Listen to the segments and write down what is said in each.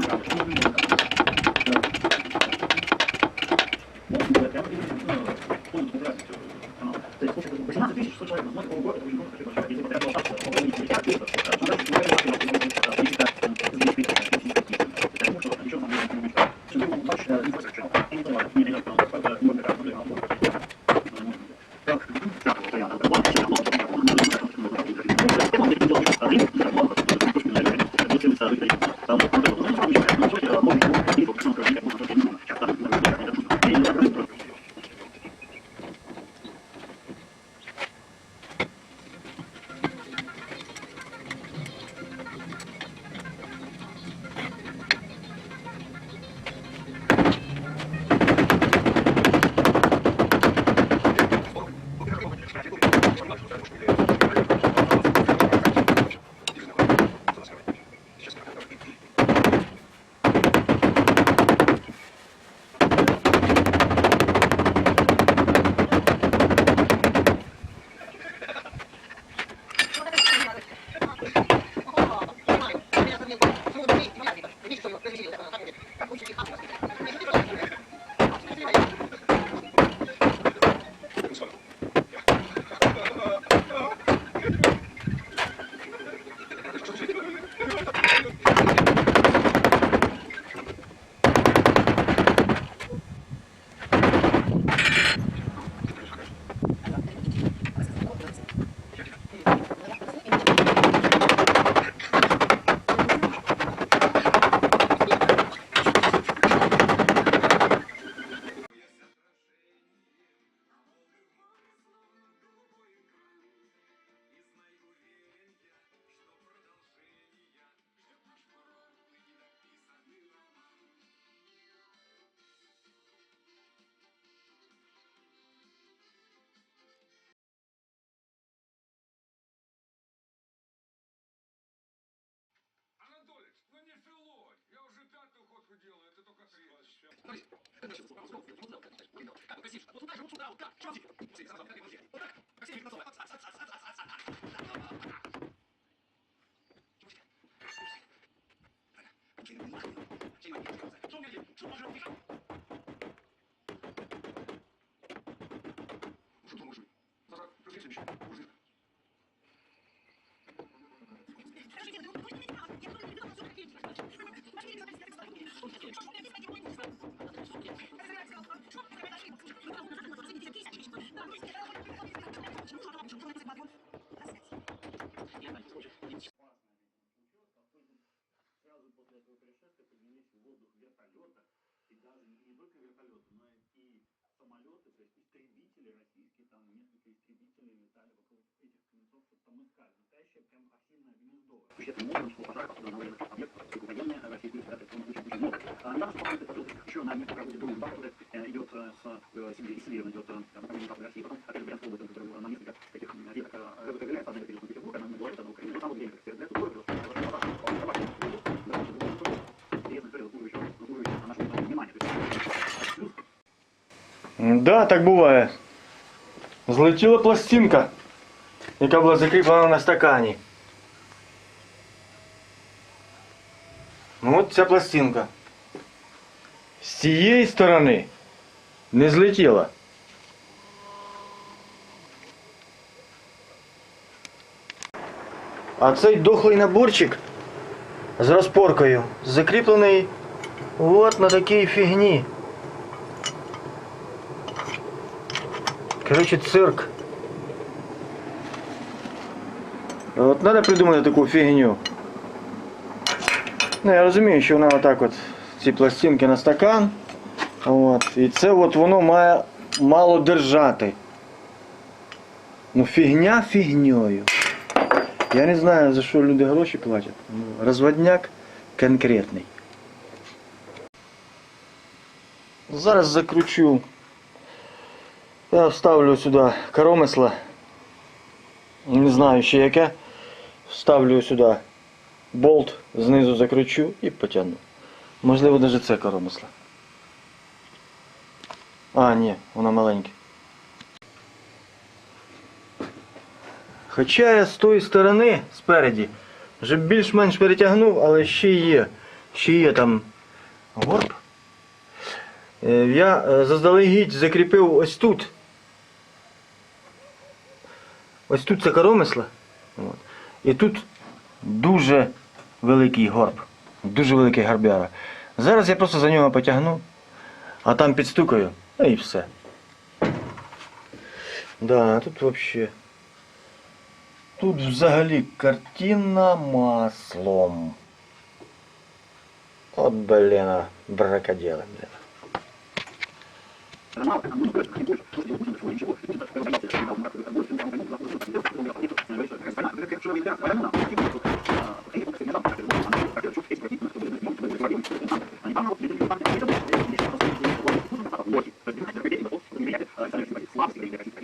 Thank you. пятую ходку делаю, это только третью. сразу Существенным образом пожар на объект военной Российской Федерации в том случае очень много. А недавно что происходит еще на месте работы другой банк, который э, идет э, с э, исследованием, идет э, там, Коммунистической России, потом опять Брянская область, который на несколько таких м, веток э, разделяется, одна перейдет на Петербург, одна на Беларусь, одна на Украину, там вот время, как перед другой, просто интересная история, заслуживающая заслуживающая нашего внимания. То есть, плюс Да, так буває. Злетіла пластинка, яка була закріплена на стакані. Ну от ця пластинка. З цієї сторони не злетіла. А цей дохлий наборчик з розпоркою закріплений от на такій фігні. Короче, цирк. От треба придумати таку фігню. Ну, я розумію, що вона отак от, ці пластинки на стакан. От. І це от воно має мало держати. Ну фігня фігньою. Я не знаю, за що люди гроші платять. Ну, Розводняк конкретний. Зараз закручу я вставлю сюди коромисло. Не знаю ще яке. Вставлю сюди болт, знизу закручу і потягну. Можливо, навіть це коромисло. А, ні, воно маленьке. Хоча я з тої сторони, спереді, вже більш-менш перетягнув, але ще є ще є там горб. Е, Я е, заздалегідь закріпив ось тут. Ось тут це коромисла. От. І тут дуже великий горб. Дуже великий гарбяра. Зараз я просто за нього потягну, а там підстукаю, ну і все. Да, тут вообще. Тут взагалі картина маслом. От, блін, бракоділи, блін. Thank you.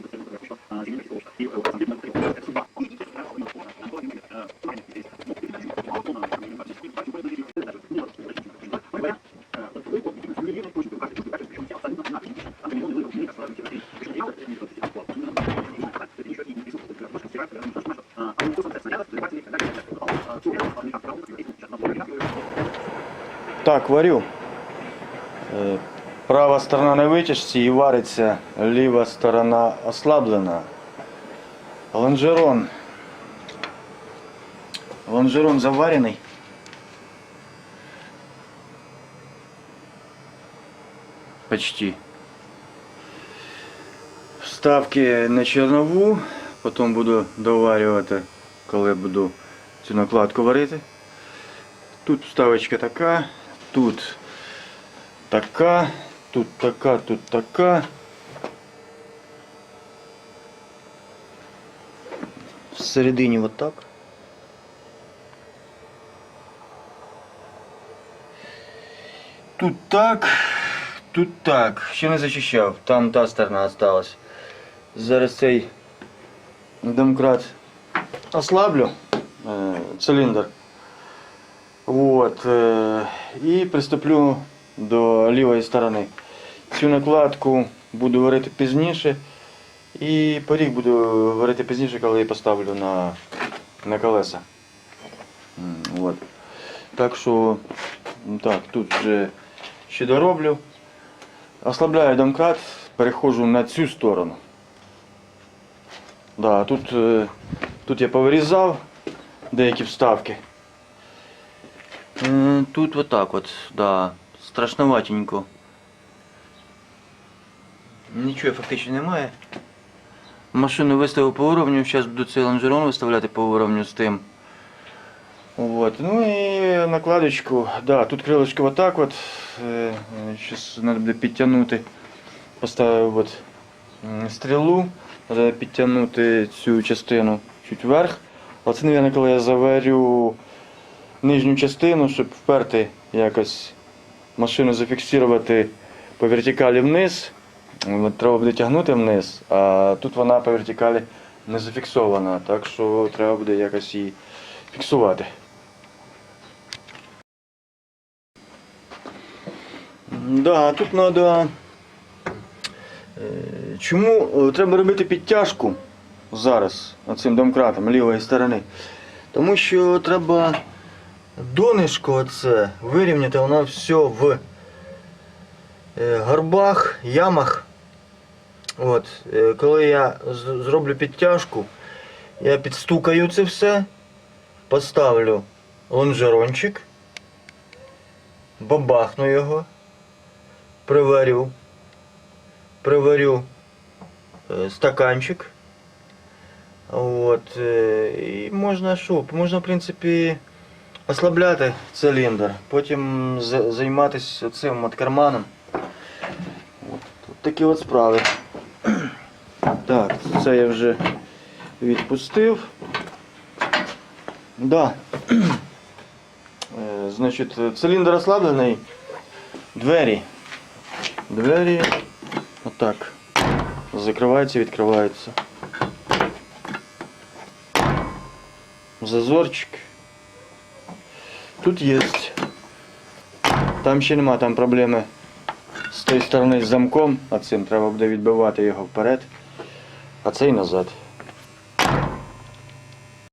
Так, варю. Е, Права сторона на витяжці і вариться, ліва сторона ослаблена. Лонжерон. Лонжерон заварений. Почти. Вставки на чернову, потім буду доварювати, коли буду цю накладку варити. Тут вставочка така, тут така, тут така, тут така. Всередині от так. Тут так, тут так. Ще не зачищав, там та сторона осталась. Зараз цей домкрат ослаблю е, циліндр. Вот. е, І приступлю до лівої сторони. Цю накладку буду варити пізніше. І поріг буду варити пізніше, коли я поставлю на, на колеса. Вот. Так що так, тут вже ще дороблю. Ослабляю домкрат, переходжу на цю сторону. Да, тут, е, тут я повирізав деякі вставки. Тут вот так вот, да, страшноватенько. Нічого фактично немає. Машину виставив по уровню, зараз буду цей лонжерон виставляти по уровню з тим. Вот. Ну і накладочку, да, тут крилочко вот так вот. Зараз треба буде підтягнути. Поставив от стрілу, треба підтягнути цю частину чуть вверх. Оце, мабуть, коли я заварю нижню частину, щоб вперти якось машину зафіксувати по вертикалі вниз. Треба буде тягнути вниз, а тут вона по вертикалі не зафіксована, так що треба буде якось її фіксувати. Да, тут треба. Чому е, треба робити підтяжку зараз цим домкратом лівої сторони? Тому що треба донишко оце вирівняти, воно все в е, горбах, ямах. От, е, коли я зроблю підтяжку, я підстукаю це все, поставлю лонжерончик, бабахну його, приварю, приварю е, стаканчик. От, і можна що? Можна, в принципі, ослабляти циліндр, потім займатися цим от карманом. От, от такі от справи. Так, це я вже відпустив. Да. Е, Значить, циліндр ослаблений. Двері. Двері отак. Закриваються, відкриваються. Зазорчик. Тут є. Там ще нема, там проблеми з тої сторони з замком, а цим треба буде відбивати його вперед, а цей назад.